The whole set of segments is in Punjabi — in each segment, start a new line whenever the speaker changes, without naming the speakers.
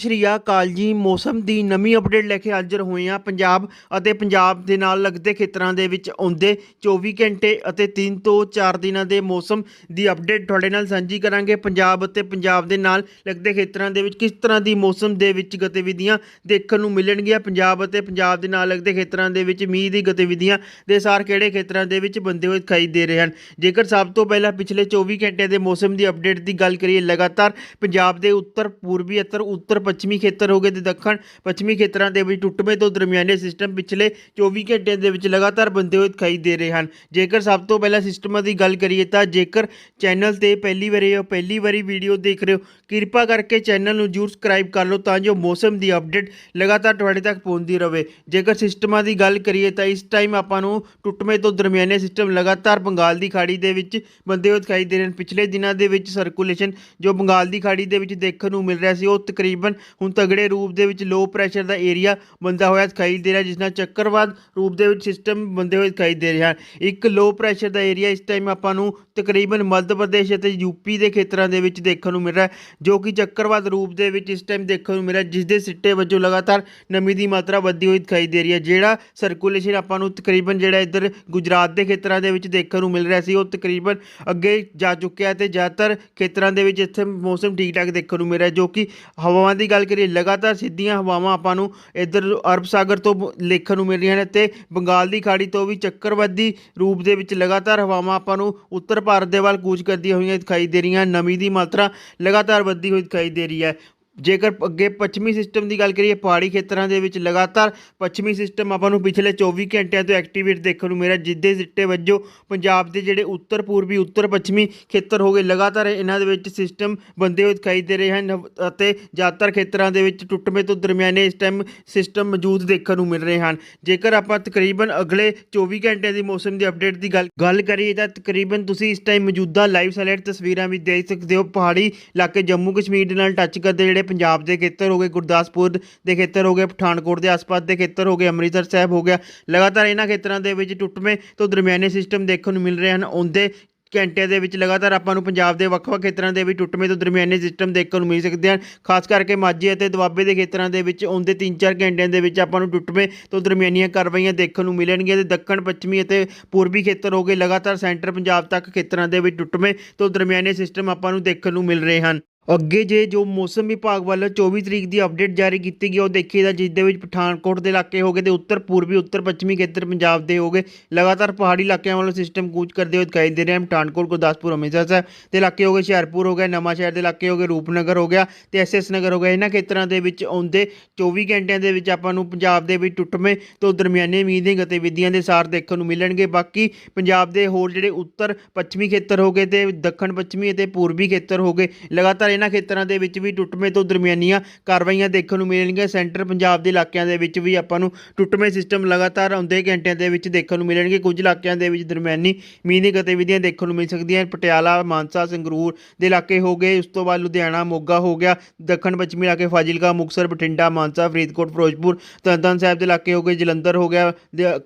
ਸ਼੍ਰੀ ਅਕਾਲ ਜੀ, ਮੌਸਮ ਦੀ ਨਵੀਂ ਅਪਡੇਟ ਲੈ ਕੇ ਹਾਜ਼ਰ ਹੋਏ ਹਾਂ। ਪੰਜਾਬ ਅਤੇ ਪੰਜਾਬ ਦੇ ਨਾਲ ਲੱਗਦੇ ਖੇਤਰਾਂ ਦੇ ਵਿੱਚ ਆਉਂਦੇ 24 ਘੰਟੇ ਅਤੇ 3 ਤੋਂ 4 ਦਿਨਾਂ ਦੇ ਮੌਸਮ ਦੀ ਅਪਡੇਟ ਤੁਹਾਡੇ ਨਾਲ ਸਾਂਝੀ ਕਰਾਂਗੇ। ਪੰਜਾਬ ਅਤੇ ਪੰਜਾਬ ਦੇ ਨਾਲ ਲੱਗਦੇ ਖੇਤਰਾਂ ਦੇ ਵਿੱਚ ਕਿਸ ਤਰ੍ਹਾਂ ਦੀ ਮੌਸਮ ਦੇ ਵਿੱਚ ਗਤੀਵਿਧੀਆਂ ਦੇਖਣ ਨੂੰ ਮਿਲਣਗੀਆਂ? ਪੰਜਾਬ ਅਤੇ ਪੰਜਾਬ ਦੇ ਨਾਲ ਲੱਗਦੇ ਖੇਤਰਾਂ ਦੇ ਵਿੱਚ ਮੀਂਹ ਦੀ ਗਤੀਵਿਧੀਆਂ ਦੇ ਸਾਰ ਕਿਹੜੇ ਖੇਤਰਾਂ ਦੇ ਵਿੱਚ ਬੰਦੇ ਹੋਏ ਦਿਖਾਈ ਦੇ ਰਹੇ ਹਨ? ਜੇਕਰ ਸਭ ਤੋਂ ਪਹਿਲਾਂ ਪਿਛਲੇ 24 ਘੰਟਿਆਂ ਦੇ ਮੌਸਮ ਦੀ ਅਪਡੇਟ ਦੀ ਗੱਲ ਕਰੀਏ, ਲਗਾਤਾਰ ਪੰਜਾਬ ਦੇ ਉੱਤਰ, ਪੂਰਬੀ ਅਤੇ ਉੱਤਰ ਪੱਛਮੀ ਖੇਤਰ ਹੋ ਗਏ ਤੇ ਦੱਖਣ ਪੱਛਮੀ ਖੇਤਰਾਂ ਦੇ ਵਿੱਚ ਟੁੱਟਵੇਂ ਤੋਂ ਦਰਮਿਆਨੇ ਸਿਸਟਮ ਪਿਛਲੇ 24 ਘੰਟਿਆਂ ਦੇ ਵਿੱਚ ਲਗਾਤਾਰ ਬੰਦੇ ਹੋਏ ਦਿਖਾਈ ਦੇ ਰਹੇ ਹਨ। ਜੇਕਰ ਸਭ ਤੋਂ ਪਹਿਲਾਂ ਸਿਸਟਮਾਂ ਦੀ ਗੱਲ ਕਰੀਏ ਤਾਂ ਜੇਕਰ ਚੈਨਲ ਤੇ ਪਹਿਲੀ ਵਾਰੀ ਹੋ ਪਹਿਲੀ ਵਾਰੀ ਵੀਡੀਓ ਦੇਖ ਰਹੇ ਹੋ, ਕਿਰਪਾ ਕਰਕੇ ਚੈਨਲ ਨੂੰ ਜਰੂਰ ਸਬਸਕ੍ਰਾਈਬ ਕਰ ਲਓ ਤਾਂ ਜੋ ਮੌਸਮ ਦੀ ਅਪਡੇਟ ਲਗਾਤਾਰ ਤੁਹਾਡੇ ਤੱਕ ਪਹੁੰਚਦੀ ਰਹੇ ਜੇਕਰ ਸਿਸਟਮਾਂ ਦੀ ਗੱਲ ਕਰੀਏ ਤਾਂ ਇਸ ਟਾਈਮ ਆਪਾਂ ਨੂੰ ਟੁੱਟਵੇਂ ਤੋਂ ਦਰਮਿਆਨੇ ਸਿਸਟਮ ਲਗਾਤਾਰ ਬੰਗਾਲ ਦੀ ਖਾੜੀ ਦੇ ਵਿੱਚ ਬੰਦੇ ਹੋਏ ਦਿਖਾਈ ਦੇ ਰਹੇ ਹਨ। ਪਿਛਲੇ ਦਿਨਾਂ ਦੇ ਵਿੱਚ ਸਰਕੂਲੇਸ਼ਨ ਜੋ ਬੰਗਾਲ ਦੀ ਖਾੜੀ ਦੇ ਵਿੱਚ ਦੇਖਣ ਨੂੰ ਮਿਲ ਰਿਹਾ ਸੀ, ਉਹ ਤਕਰੀਬਨ ਹੁਣ ਤਗੜੇ ਰੂਪ ਦੇ ਵਿੱਚ ਲੋ ਪ੍ਰੈਸ਼ਰ ਦਾ ਏਰੀਆ ਬੰਦਾ ਹੋਇਆ ਦਿਖਾਈ ਦੇ ਰਿਹਾ, ਜਿਸ ਨਾਲ ਚੱਕਰਵਾਦ ਰੂਪ ਦੇ ਵਿੱਚ ਸਿਸਟਮ ਬੰਦੇ ਹੋਏ ਦਿਖਾਈ ਦੇ ਰਿਹਾ। ਇੱਕ ਲੋ ਪ੍ਰੈਸ਼ਰ ਦਾ ਏਰੀਆ ਇਸ ਟਾਈਮ ਆਪਾਂ ਨੂੰ ਤਕਰੀਬਨ ਮੱਧ ਪ੍ਰਦੇਸ਼ ਅਤੇ ਯੂਪੀ ਦੇ ਖੇਤਰਾਂ ਦੇ ਵਿੱਚ ਦੇਖਣ ਨੂੰ ਮਿਲ ਰਿਹਾ ਜੋ ਕਿ ਚੱਕਰਵਾਦ ਰੂਪ ਦੇ ਵਿੱਚ ਇਸ ਟਾਈਮ ਦੇਖਣ ਨੂੰ ਮਿਲ ਰਿਹਾ ਜਿਸ ਦੇ ਸਿੱਟੇ ਵਜੋਂ ਲਗਾਤਾਰ ਨਮੀ ਦੀ ਮਾਤਰਾ ਵੱਧਦੀ ਹੋਈ ਦਿਖਾਈ ਦੇ ਰਹੀ ਹੈ, ਜਿਹੜਾ ਸਰਕੂਲੇਸ਼ਨ ਆਪਾਂ ਨੂੰ ਤਕਰੀਬਨ ਜਿਹੜਾ ਇੱਧਰ ਗੁਜਰਾਤ ਦੇ ਖੇਤਰਾਂ ਦੇ ਵਿੱਚ ਦੇਖਣ ਨੂੰ ਮਿਲ ਰਿਹਾ ਸੀ, ਉਹ ਤਕਰੀਬਨ ਅੱਗੇ ਜਾ ਚੁੱਕਿਆ ਤੇ ਜ਼ਿਆਦਾਤਰ ਖੇਤਰਾਂ ਦੇ ਵਿੱਚ ਇੱਥੇ ਮੌਸਮ ਠੀਕ ਠਾਕ ਦੇਖਣ ਨੂੰ ਮਿਲ ਰਿਹਾ ਜੋ ਕਿ ਹਵਾਵਾਂ ਦੀ ਗੱਲ ਕਰੀਏ, ਲਗਾਤਾਰ ਸਿੱਧੀਆਂ ਹਵਾਵਾਂ ਆਪਾਂ ਨੂੰ ਇੱਧਰ ਅਰਬ ਸਾਗਰ ਤੋਂ ਲੇਖਣ ਨੂੰ ਮਿਲ ਰਹੀਆਂ ਨੇ ਤੇ ਬੰਗਾਲ ਦੀ ਖਾੜੀ ਤੋਂ ਵੀ ਚੱਕਰਵਾਦੀ ਰੂਪ ਦੇ ਵਿੱਚ ਲਗਾਤਾਰ ਹਵਾਵਾਂ ਆਪਾਂ ਨੂੰ ਉੱਤਰ ਭਾਰਤ ਦੇ ਵੱਲ ਕੂਚ ਕਰਦੀਆਂ ਹੋਈਆਂ ਦਿਖਾਈ ਦੇ ਰਹੀਆਂ, ਨਮੀ ਦੀ ਮਾਤਰਾ ਲਗਾਤਾਰ ਵੱਧਦੀ ਹੋਈ ਦਿਖਾਈ ਦੇ ਰਹੀ ਹੈ। ਜੇਕਰ ਅੱਗੇ ਪੱਛਮੀ ਸਿਸਟਮ ਦੀ ਗੱਲ ਕਰੀਏ, ਪਹਾੜੀ ਖੇਤਰਾਂ ਦੇ ਵਿੱਚ ਲਗਾਤਾਰ ਪੱਛਮੀ ਸਿਸਟਮ ਆਪਾਂ ਨੂੰ ਪਿਛਲੇ 24 ਘੰਟਿਆਂ ਤੋਂ ਐਕਟੀਵੇਟ ਦੇਖਣ ਨੂੰ ਮਿਲਿਆ, ਜਿੱਦੇ ਸਿੱਟੇ ਵਜੋਂ ਪੰਜਾਬ ਦੇ ਜਿਹੜੇ ਉੱਤਰ ਪੂਰਬੀ, ਉੱਤਰ ਪੱਛਮੀ ਖੇਤਰ ਹੋ ਗਏ, ਲਗਾਤਾਰ ਇਹਨਾਂ ਦੇ ਵਿੱਚ ਸਿਸਟਮ ਬੰਦੇ ਹੋਏ ਦਿਖਾਈ ਦੇ ਰਹੇ ਹਨ ਅਤੇ ਜ਼ਿਆਦਾਤਰ ਖੇਤਰਾਂ ਦੇ ਵਿੱਚ ਟੁੱਟਵੇਂ ਤੋਂ ਦਰਮਿਆਨੇ ਇਸ ਟਾਈਮ ਸਿਸਟਮ ਮੌਜੂਦ ਦੇਖਣ ਨੂੰ ਮਿਲ ਰਹੇ ਹਨ। ਜੇਕਰ ਆਪਾਂ ਤਕਰੀਬਨ ਅਗਲੇ 24 ਘੰਟਿਆਂ ਦੀ ਮੌਸਮ ਦੀ ਅਪਡੇਟ ਦੀ ਗੱਲ ਗੱਲ ਕਰੀਏ ਤਾਂ ਤਕਰੀਬਨ ਤੁਸੀਂ ਇਸ ਟਾਈਮ ਮੌਜੂਦਾ ਲਾਈਵ ਸੈਲੈਟ ਤਸਵੀਰਾਂ ਵੀ ਦੇਖ ਸਕਦੇ ਹੋ। ਪਹਾੜੀ ਇਲਾਕੇ ਜੰਮੂ ਕਸ਼ਮੀਰ ਦੇ ਨਾਲ ਟੱਚ ਕਰਦੇ ਜਿਹੜੇ ਪੰਜਾਬ ਦੇ ਖੇਤਰ ਹੋ ਗਏ, ਗੁਰਦਾਸਪੁਰ ਦੇ ਖੇਤਰ ਹੋ ਗਏ, ਪਠਾਨਕੋਟ ਦੇ ਆਸ-ਪਾਸ ਦੇ ਖੇਤਰ ਹੋ ਗਏ, ਅੰਮ੍ਰਿਤਸਰ ਸਾਹਿਬ ਹੋ ਗਿਆ। ਲਗਾਤਾਰ ਇਹਨਾਂ ਖੇਤਰਾਂ ਦੇ ਵਿੱਚ ਟੁੱਟਵੇਂ ਤੋਂ ਦਰਮਿਆਨੇ ਸਿਸਟਮ ਦੇਖਣ ਨੂੰ ਮਿਲ ਰਹੇ ਹਨ। ਆਉਂਦੇ ਘੰਟਿਆਂ ਦੇ ਵਿੱਚ ਲਗਾਤਾਰ ਆਪਾਂ ਨੂੰ ਪੰਜਾਬ ਦੇ ਵੱਖ-ਵੱਖ ਖੇਤਰਾਂ ਦੇ ਵਿੱਚ ਟੁੱਟਵੇਂ ਤੋਂ ਦਰਮਿਆਨੇ ਸਿਸਟਮ ਦੇਖਣ ਨੂੰ ਮਿਲ ਸਕਦੇ ਹਨ। ਖਾਸ ਕਰਕੇ ਮਾਝੇ ਅਤੇ ਦੁਆਬੇ ਦੇ ਖੇਤਰਾਂ ਦੇ ਵਿੱਚ ਆਉਂਦੇ 3-4 ਘੰਟਿਆਂ ਦੇ ਵਿੱਚ ਆਪਾਂ ਨੂੰ ਟੁੱਟਵੇਂ ਤੋਂ ਦਰਮਿਆਨੀਆਂ ਕਾਰਵਾਈਆਂ ਦੇਖਣ ਨੂੰ ਮਿਲਣਗੀਆਂ ਤੇ ਦੱਖਣ, ਪੱਛਮੀ ਅਤੇ ਪੂਰਬੀ ਖੇਤਰ ਹੋ ਗਏ। ਲਗਾਤਾਰ ਸੈਂਟਰ ਪੰਜਾਬ ਤੱਕ ਖੇਤਰਾਂ ਦੇ ਵਿੱਚ ਟੁੱਟਵੇਂ ਤੋਂ ਦਰਮਿਆਨੇ ਸਿਸਟਮ ਆਪਾਂ ਨੂੰ ਦੇਖਣ ਨੂੰ ਮਿਲ ਰਹੇ ਹਨ। ਅੱਗੇ ਜੇ ਜੋ ਮੌਸਮ ਵਿਭਾਗ ਵੱਲੋਂ 24 ਤਰੀਕ ਦੀ ਅਪਡੇਟ ਜਾਰੀ ਕੀਤੀ ਗਈ ਉਹ ਦੇਖੀ ਤਾਂ ਜਿਸ ਦੇ ਵਿੱਚ ਪਠਾਨਕੋਟ ਦੇ ਇਲਾਕੇ ਹੋ ਗਏ ਤੇ ਉੱਤਰ ਪੂਰਬੀ, ਉੱਤਰ ਪੱਛਮੀ ਖੇਤਰ ਪੰਜਾਬ ਦੇ ਹੋ ਗਏ। ਲਗਾਤਾਰ ਪਹਾੜੀ ਇਲਾਕਿਆਂ ਵੱਲੋਂ ਸਿਸਟਮ ਕੂਚ ਕਰਦੇ ਹੋਏ ਦਿਖਾਈ ਦੇ ਰਹੇ ਹਨ ਪਠਾਨਕੋਟ, ਗੁਰਦਾਸਪੁਰ, ਅੰਮ੍ਰਿਤਸਰ ਸਾਹਿਬ ਦੇ ਇਲਾਕੇ ਹੋ ਗਏ, ਹੁਸ਼ਿਆਰਪੁਰ ਹੋ ਗਿਆ, ਨਵਾਂ ਸ਼ਹਿਰ ਦੇ ਇਲਾਕੇ ਹੋ ਗਏ, ਰੂਪਨਗਰ ਹੋ ਗਿਆ ਤੇ ਐਸਐਸ ਨਗਰ ਹੋ ਗਿਆ। ਇਹਨਾਂ ਖੇਤਰਾਂ ਦੇ ਵਿੱਚ ਆਉਂਦੇ 24 ਘੰਟਿਆਂ ਦੇ ਵਿੱਚ ਆਪਾਂ ਨੂੰ ਪੰਜਾਬ ਦੇ ਵਿੱਚ ਟੁੱਟਵੇਂ ਤੋਂ ਦਰਮਿਆਨੇ ਮੀਂਹ ਦੀਆਂ ਗਤੀਵਿਧੀਆਂ ਦੇ ਸਾਰ ਦੇਖਣ ਨੂੰ ਮਿਲਣਗੇ। ਬਾਕੀ ਪੰਜਾਬ ਦੇ ਹੋਰ ਜਿਹੜੇ ਉੱਤਰ ਪੱਛਮੀ ਖੇਤਰ ਹੋ ਗਏ ਤੇ ਦੱਖਣ ਪੱਛਮੀ ਅਤੇ ਪੂਰਬੀ ਖੇਤਰ ਹੋ ਗਏ। ਲਗਾਤਾਰ ਇਹਨਾਂ ਖੇਤਰਾਂ ਦੇ ਵਿੱਚ ਵੀ ਟੁੱਟਵੇਂ ਤੋਂ ਦਰਮਿਆਨੀਆਂ ਕਾਰਵਾਈਆਂ ਦੇਖਣ ਨੂੰ ਮਿਲਣਗੀਆਂ। ਸੈਂਟਰ ਪੰਜਾਬ ਦੇ ਇਲਾਕਿਆਂ ਦੇ ਵਿੱਚ ਵੀ ਆਪਾਂ ਨੂੰ ਟੁੱਟਵੇਂ ਸਿਸਟਮ ਲਗਾਤਾਰ ਆਉਂਦੇ ਘੰਟਿਆਂ ਦੇ ਵਿੱਚ ਦੇਖਣ ਨੂੰ ਮਿਲਣਗੇ। ਕੁਝ ਇਲਾਕਿਆਂ ਦੇ ਵਿੱਚ ਦਰਮਿਆਨੀ ਮੀਂਹ ਦੀਆਂ ਗਤੀਵਿਧੀਆਂ ਦੇਖਣ ਨੂੰ ਮਿਲ ਸਕਦੀਆਂ ਪਟਿਆਲਾ, ਮਾਨਸਾ, ਸੰਗਰੂਰ ਦੇ ਇਲਾਕੇ ਹੋ ਗਏ। ਉਸ ਤੋਂ ਬਾਅਦ ਲੁਧਿਆਣਾ, ਮੋਗਾ ਹੋ ਗਿਆ। ਦੱਖਣ, ਪੱਛਮੀ ਇਲਾਕੇ ਫਾਜ਼ਿਲਕਾ, ਮੁਕਤਸਰ, ਬਠਿੰਡਾ, ਮਾਨਸਾ, ਫਰੀਦਕੋਟ, ਫਿਰੋਜ਼ਪੁਰ, ਤਰਨਤਾਰਨ ਸਾਹਿਬ ਦੇ ਇਲਾਕੇ ਹੋ ਗਏ। ਜਲੰਧਰ ਹੋ ਗਿਆ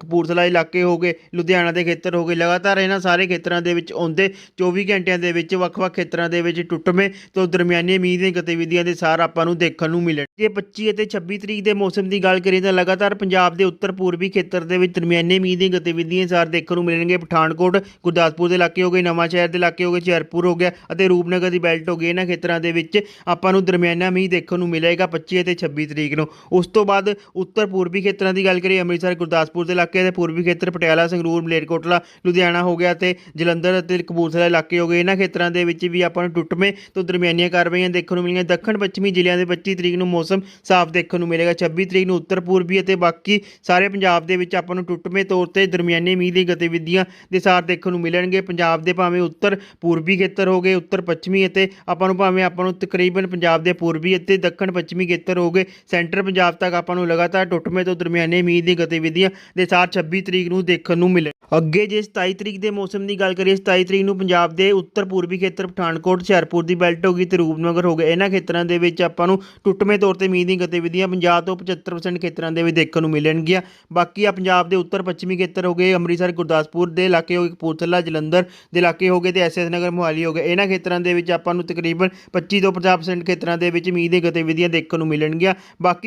ਕਪੂਰਥਲਾ ਇਲਾਕੇ ਹੋ ਗਏ। ਲੁਧਿਆਣਾ ਦੇ ਖੇਤਰ ਹੋ ਗਏ। ਲਗਾਤਾਰ ਇਹਨਾਂ ਸਾਰੇ ਖੇਤਰਾਂ ਦੇ ਵਿੱਚ ਆਉਂਦੇ 24 ਘੰਟਿਆਂ ਦੇ ਵਿੱਚ ਵੱਖ-ਵੱਖ ਖੇਤਰਾਂ ਦੇ ਵਿੱਚ ਟੁੱਟਵੇਂ ਤੋਂ ਦਰਮਿਆਨੇ ਮੀਂਹ ਦੀਆਂ ਗਤੀਵਿਧੀਆਂ ਦੇ ਸਾਰ ਆਪਾਂ ਨੂੰ ਦੇਖਣ ਨੂੰ ਮਿਲਣ ਜੇ 25 ਅਤੇ 26 ਤਰੀਕ ਦੇ ਮੌਸਮ ਦੀ ਗੱਲ ਕਰੀਏ ਤਾਂ ਲਗਾਤਾਰ ਪੰਜਾਬ ਦੇ ਉੱਤਰ ਪੂਰਬੀ ਖੇਤਰ ਦੇ ਵਿੱਚ ਦਰਮਿਆਨੇ ਮੀਂਹ ਦੀਆਂ ਗਤੀਵਿਧੀਆਂ ਸਾਰ ਦੇਖਣ ਨੂੰ ਮਿਲਣਗੇ। ਪਠਾਨਕੋਟ, ਗੁਰਦਾਸਪੁਰ ਦੇ ਇਲਾਕੇ ਹੋ ਗਏ ਨਵਾਂ ਸ਼ਹਿਰ ਦੇ ਇਲਾਕੇ ਹੋ ਗਏ, ਹੁਸ਼ਿਆਰਪੁਰ ਹੋ ਗਿਆ ਅਤੇ ਰੂਪਨਗਰ ਦੀ ਬੈਲਟ ਹੋ ਗਈ। ਇਹਨਾਂ ਖੇਤਰਾਂ ਦੇ ਵਿੱਚ ਆਪਾਂ ਨੂੰ ਦਰਮਿਆਨਾ ਮੀਂਹ ਦੇਖਣ ਨੂੰ ਮਿਲੇਗਾ 25 ਅਤੇ 26 ਤਰੀਕ ਨੂੰ। ਉਸ ਤੋਂ ਬਾਅਦ ਉੱਤਰ ਪੂਰਬੀ ਖੇਤਰਾਂ ਦੀ ਗੱਲ ਕਰੀਏ, ਅੰਮ੍ਰਿਤਸਰ, ਗੁਰਦਾਸਪੁਰ ਦੇ ਇਲਾਕੇ ਦੇ ਪੂਰਬੀ ਖੇਤਰ ਪਟਿਆਲਾ, ਸੰਗਰੂਰ, ਮਲੇਰਕੋਟਲਾ, ਲੁਧਿਆਣਾ ਹੋ ਗਿਆ ਤੇ ਜਲੰਧਰ ਅਤੇ ਕਪੂਰਥਲਾ ਇਲਾਕੇ ਹੋ ਗਏ। ਇਹਨਾਂ ਖੇਤਰਾਂ ਦੇ ਵਿੱਚ ਵੀ ਆਪਾਂ ਨੂੰ ਟੁੱਟਵੇਂ ਤੋਂ ਦਰਮਿਆਨੀਆਂ ਕਾਰਵਾਈਆਂ ਦੇਖਣ ਨੂੰ ਮਿਲੀਆਂ। ਦੱਖਣ, ਪੱਛਮੀ ਜ਼ਿਲ੍ਹਿਆਂ ਦੇ 25 ਤਰੀਕ ਨੂੰ ਮੌਸਮ ਸਾਫ਼ ਦੇਖਣ ਨੂੰ ਮਿਲੇਗਾ। 26 ਤਰੀਕ ਨੂੰ ਉੱਤਰ, ਪੂਰਬੀ ਅਤੇ ਬਾਕੀ ਸਾਰੇ ਪੰਜਾਬ ਦੇ ਵਿੱਚ ਆਪਾਂ ਨੂੰ ਟੁੱਟਵੇਂ ਤੌਰ ਤੇ ਦਰਮਿਆਨੇ ਮੀਂਹ ਦੀ ਗਤੀਵਿਧੀਆਂ ਦੇ ਸਾਰ ਦੇਖਣ ਨੂੰ ਮਿਲਣਗੇ। ਪੰਜਾਬ ਦੇ ਭਾਵੇਂ ਉੱਤਰ, ਪੂਰਬੀ ਖੇਤਰ ਹੋ ਗਏ, ਉੱਤਰ, ਪੱਛਮੀ ਅਤੇ ਆਪਾਂ ਨੂੰ ਭਾਵੇਂ ਆਪਾਂ ਨੂੰ ਤਕਰੀਬਨ ਪੰਜਾਬ ਦੇ ਪੂਰਬੀ ਅਤੇ ਦੱਖਣ, ਪੱਛਮੀ ਖੇਤਰ ਹੋ ਗਏ, ਸੈਂਟਰ ਪੰਜਾਬ ਤੱਕ ਆਪਾਂ ਨੂੰ ਲਗਾਤਾਰ ਟੁੱਟਵੇਂ ਤੋਂ ਦਰਮਿਆਨੇ ਮੀਂਹ ਦੀ ਗਤੀਵਿਧੀਆਂ ਦੇ ਸਾਰ 26 ਤਰੀਕ ਨੂੰ ਦੇਖਣ ਨੂੰ ਮਿਲੇ। ਅੱਗੇ ਜੇ 27 ਤਰੀਕ ਦੇ ਮੌਸਮ ਦੀ ਗੱਲ ਕਰੀਏ 27 ਤਰੀਕ ਨੂੰ ਪੰਜਾਬ ਦੇ ਉੱਤਰ ਪੂਰਬੀ ਖੇਤਰ ਪਠਾਨਕੋਟ, ਹੁਸ਼ਿਆਰਪੁਰ ਦੀ ਬੈਲਟ ਹੋ ਗਈ ਤੇ ਰੂਪਨਗਰ ਹੋ ਗਏ, ਇਹਨਾਂ ਖੇਤਰਾਂ ਦੇ ਵਿੱਚ ਆਪਾਂ ਨੂੰ ਟੁੱਟਵੇਂ ਤੌਰ ਤੇ ਮੀਂਹ ਦੀ ਗਤੀਵਿਧੀਆਂ 50 ਤੋਂ 75% ਖੇਤਰਾਂ ਦੇ ਵਿੱਚ ਦੇਖਣ ਨੂੰ ਮਿਲਣਗੀਆਂ। ਬਾਕੀ ਆ ਪੰਜਾਬ ਦੇ ਉੱਤਰ ਪੱਛਮੀ ਖੇਤਰ ਹੋ ਗਏ, ਅੰਮ੍ਰਿਤਸਰ, ਗੁਰਦਾਸਪੁਰ ਦੇ ਇਲਾਕੇ ਹੋ ਗਏ, ਕਪੂਰਥਲਾ, ਜਲੰਧਰ ਦੇ ਇਲਾਕੇ ਹੋ ਗਏ ਤੇ ਐਸਐਸ ਨਗਰ, ਮੋਹਾਲੀ ਹੋ ਗਏ। ਇਹਨਾਂ ਖੇਤਰਾਂ ਦੇ ਵਿੱਚ ਆਪਾਂ ਨੂੰ ਤਕਰੀਬਨ 25 ਤੋਂ 50% ਖੇਤਰਾਂ ਦੇ ਵਿੱਚ ਮੀਂਹ ਦੀਆਂ ਗਤੀਵਿਧੀਆਂ ਦੇਖਣ ਨੂੰ ਮਿਲਣਗੀਆਂ। ਬਾਕੀ